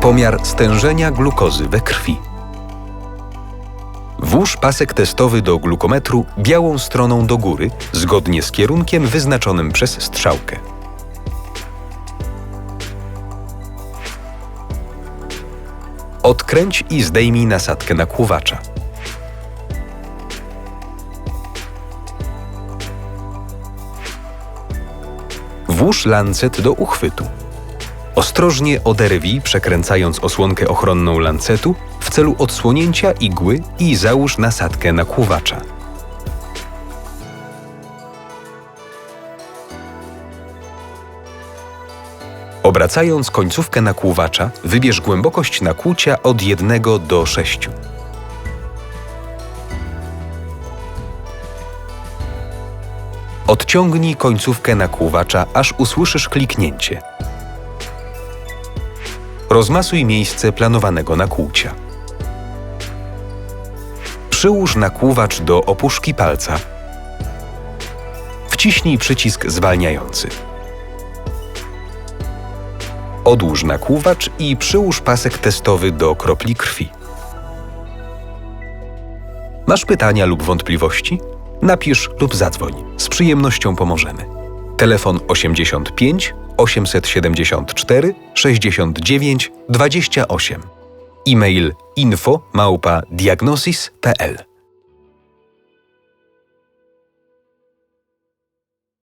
Pomiar stężenia glukozy we krwi. Włóż pasek testowy do glukometru białą stroną do góry, zgodnie z kierunkiem wyznaczonym przez strzałkę. Odkręć i zdejmij nasadkę nakłuwacza. Włóż lancet do uchwytu. Ostrożnie oderwij, przekręcając osłonkę ochronną lancetu w celu odsłonięcia igły i załóż nasadkę nakłuwacza. Obracając końcówkę nakłuwacza, wybierz głębokość nakłucia od 1 do 6. Odciągnij końcówkę nakłuwacza, aż usłyszysz kliknięcie. Rozmasuj miejsce planowanego nakłucia. Przyłóż nakłuwacz do opuszki palca. Wciśnij przycisk zwalniający. Odłóż nakłuwacz i przyłóż pasek testowy do kropli krwi. Masz pytania lub wątpliwości? Napisz lub zadzwoń. Z przyjemnością pomożemy. Telefon 85 874 69 28. E-mail info małpa diagnosis.pl